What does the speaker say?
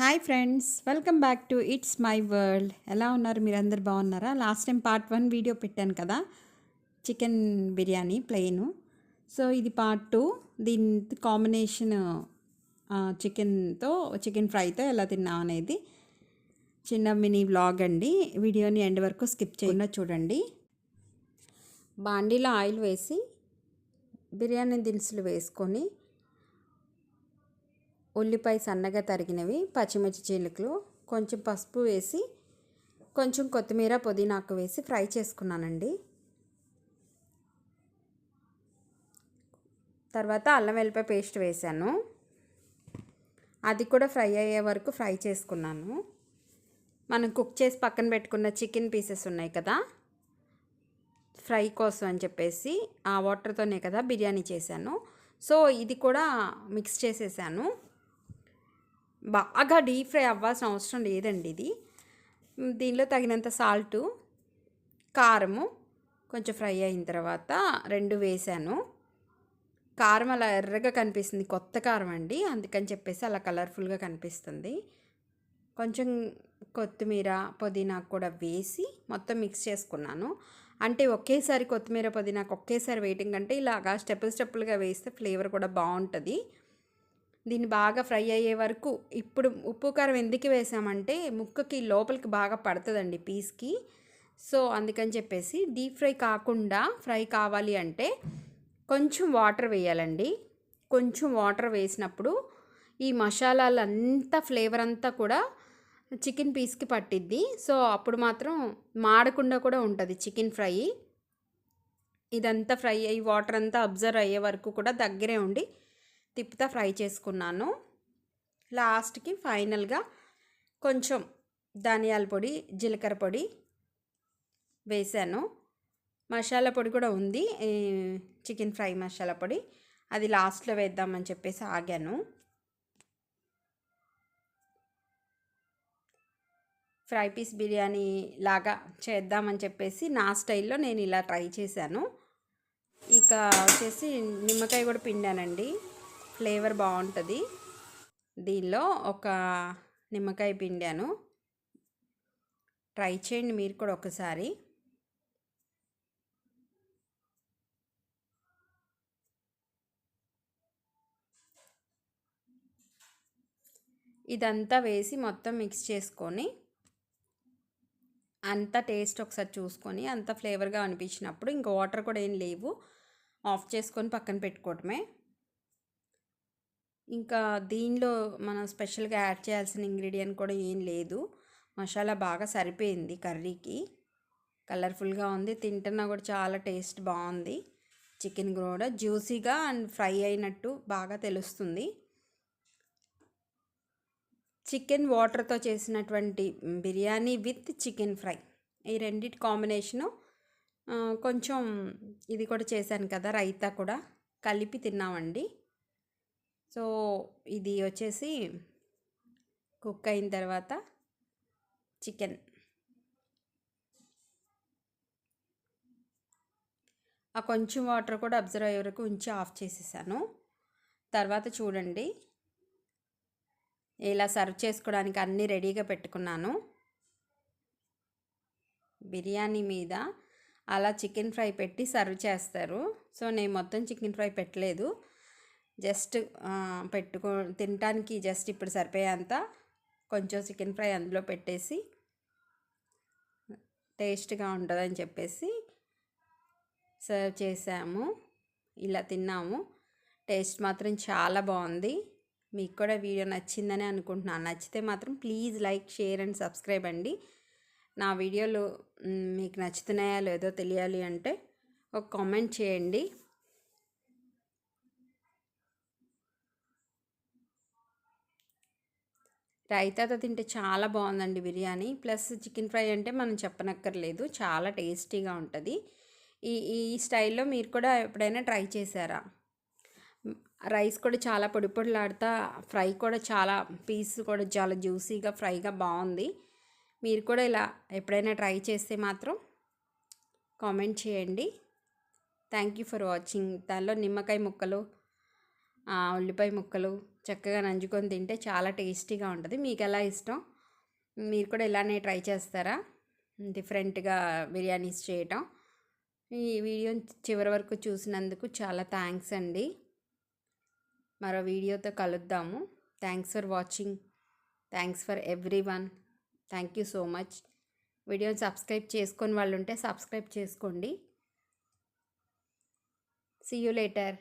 Hi friends welcome back to it's my world ఎలా ఉన్నారు మీరు అందరు బాగున్నారా? Last time part one video పెట్టాను కదా? చికెన్ బిర్యానీ ప్లెయిన్ సో ఇది పార్ట్ టూ దీని కాంబినేషన్ చికెన్తో చికెన్ ఫ్రైతో ఎలా తిన్నాం అనేది చిన్న మినీ వ్లాగ్ అండి. వీడియోని ఎండ్ వరకు స్కిప్ చేయకుండా చూడండి. బాండీలో ఆయిల్ వేసి బిర్యానీ దినుసులు వేసుకొని ఉల్లిపాయ సన్నగా తరిగినవి పచ్చిమిర్చి చిలుకలు కొంచెం పసుపు వేసి కొంచెం కొత్తిమీర పుదీనాకు వేసి ఫ్రై చేసుకున్నానండి. తర్వాత అల్లం వెల్లిపాయ పేస్ట్ వేసాను. అది కూడా ఫ్రై అయ్యే వరకు ఫ్రై చేసుకున్నాను. మనం కుక్ చేసి పక్కన పెట్టుకున్న చికెన్ పీసెస్ ఉన్నాయి కదా ఫ్రై కోసం అని చెప్పేసి ఆ వాటర్తోనే కదా బిర్యానీ చేశాను. సో ఇది కూడా మిక్స్ చేసేసాను. బాగా డీప్ ఫ్రై అవ్వాల్సిన అవసరం లేదండి ఇది. దీనిలో తగినంత సాల్టు కారము కొంచెం ఫ్రై అయిన తర్వాత రెండు వేసాను. కారం అలా ఎర్రగా కనిపిస్తుంది కొత్త కారం అండి. అందుకని చెప్పేసి అలా కలర్ఫుల్గా కనిపిస్తుంది. కొంచెం కొత్తిమీర పుదీనా కూడా వేసి మొత్తం మిక్స్ చేసుకున్నాను. అంటే ఒకేసారి కొత్తిమీర పుదీనాకు ఒకేసారి వేయటం కంటే ఇలాగా స్టెప్పులు స్టెప్పులుగా వేస్తే ఫ్లేవర్ కూడా బాగుంటుంది. దీన్ని బాగా ఫ్రై అయ్యే వరకు ఇప్పుడు ఉప్పు కారం ఎందుకు వేసామంటే ముక్కకి లోపలికి బాగా పడుతుందండి పీస్కి. సో అందుకని చెప్పేసి డీప్ ఫ్రై కాకుండా ఫ్రై కావాలి అంటే కొంచెం వాటర్ వేయాలండి. కొంచెం వాటర్ వేసినప్పుడు ఈ మసాలాలంతా ఫ్లేవర్ అంతా కూడా చికెన్ పీస్కి పట్టిద్ది. సో అప్పుడు మాత్రం మాడకుండా కూడా ఉంటుంది చికెన్ ఫ్రై. ఇదంతా ఫ్రై అయ్యి వాటర్ అంతా అబ్జర్వ్ అయ్యే వరకు కూడా దగ్గరే ఉండి తిప్పుతా ఫ్రై చేసుకున్నాను. లాస్ట్కి ఫైనల్గా కొంచెం ధనియాల పొడి జీలకర్ర పొడి వేసాను. మసాలా పొడి కూడా ఉంది. చికెన్ ఫ్రై మసాలా పొడి. అది లాస్ట్లో వేద్దామని చెప్పేసి ఆగాను. ఫ్రై పీస్ బిర్యానీ లాగా చేద్దామని చెప్పేసి నా స్టైల్లో నేను ఇలా ట్రై చేశాను. ఇక వచ్చేసి నిమ్మకాయ కూడా పిండానండి. ఫ్లేవర్ బాగుంటుంది. దీనిలో ఒక నిమ్మకాయ పిండాను. ట్రై చేయండి మీరు కూడా ఒకసారి. ఇదంతా వేసి మొత్తం మిక్స్ చేసుకొని అంత టేస్ట్ ఒకసారి చూసుకొని అంత ఫ్లేవర్గా అనిపించినప్పుడు ఇంకా వాటర్ కూడా ఏం లేవు. ఆఫ్ చేసుకొని పక్కన పెట్టుకోవటమే. ఇంకా దీనిలో మనం స్పెషల్గా యాడ్ చేయాల్సిన ఇంగ్రీడియంట్ కూడా ఏం లేదు. మసాలా బాగా సరిపోయింది కర్రీకి. కలర్ఫుల్గా ఉంది. తింటున్నా కూడా చాలా టేస్ట్ బాగుంది. చికెన్ కూడా జ్యూసీగా అండ్ ఫ్రై అయినట్టు బాగా తెలుస్తుంది. చికెన్ వాటర్తో చేసినటువంటి బిర్యానీ విత్ చికెన్ ఫ్రై. ఈ రెండింటి కాంబినేషను కొంచెం ఇది కూడా చేశాను కదా రైతా కూడా కలిపి తిన్నామండి. సో ఇది వచ్చేసి కుక్ అయిన తర్వాత చికెన్. ఆ కొంచెం వాటర్ కూడా అబ్జర్వ్ అయ్యే వరకు ఉంచి ఆఫ్ చేసేసాను. తర్వాత చూడండి. ఇలా సర్వ్ చేసుకోవడానికి అన్నీ రెడీగా పెట్టుకున్నాను. బిర్యానీ మీద అలా చికెన్ ఫ్రై పెట్టి సర్వ్ చేస్తారు. సో నేను మొత్తం చికెన్ ఫ్రై పెట్టలేదు. జస్ట్ పెట్టుకో తినటానికి జస్ట్ ఇప్పుడు సరిపోయేంత కొంచెం చికెన్ ఫ్రై అందులో పెట్టేసి టేస్ట్గా ఉంటుందని చెప్పేసి సర్వ్ చేసాము. ఇలా తిన్నాము. టేస్ట్ మాత్రం చాలా బాగుంది. మీకు కూడా వీడియో నచ్చిందని అనుకుంటున్నాను. నచ్చితే మాత్రం please like share and subscribe అండి. నా వీడియోలు మీకు నచ్చుతున్నాయా లేదో తెలియాలి అంటే ఒక కామెంట్ చేయండి. రైతాతో తింటే చాలా బాగుందండి బిర్యానీ. ప్లస్ చికెన్ ఫ్రై అంటే మనం చెప్పనక్కర్లేదు చాలా టేస్టీగా ఉంటుంది. ఈ ఈ స్టైల్లో మీరు కూడా ఎప్పుడైనా ట్రై చేశారా? రైస్ కూడా చాలా పొడి పొడిలాడుతా ఫ్రై కూడా చాలా పీస్ కూడా చాలా జ్యూసీగా ఫ్రైగా బాగుంది. మీరు కూడా ఇలా ఎప్పుడైనా ట్రై చేస్తే మాత్రం కామెంట్ చేయండి. Thank you for watching. దానిలో నిమ్మకాయ ముక్కలు ఉల్లిపాయ ముక్కలు చక్కగా నంజుకొని తింటే చాలా టేస్టీగా ఉంటుంది. మీకు ఎలా ఇష్టం? మీరు కూడా ఇలానే ట్రై చేస్తారా? డిఫరెంట్గా బిర్యానీస్ చేయటం. ఈ వీడియో చివరి వరకు చూసినందుకు చాలా థ్యాంక్స్ అండి. మరో వీడియోతో కలుద్దాము. Thanks for watching thanks for everyone thank you so much వీడియోని సబ్స్క్రైబ్ చేసుకొని వాళ్ళు ఉంటే సబ్స్క్రైబ్ చేసుకోండి. See you later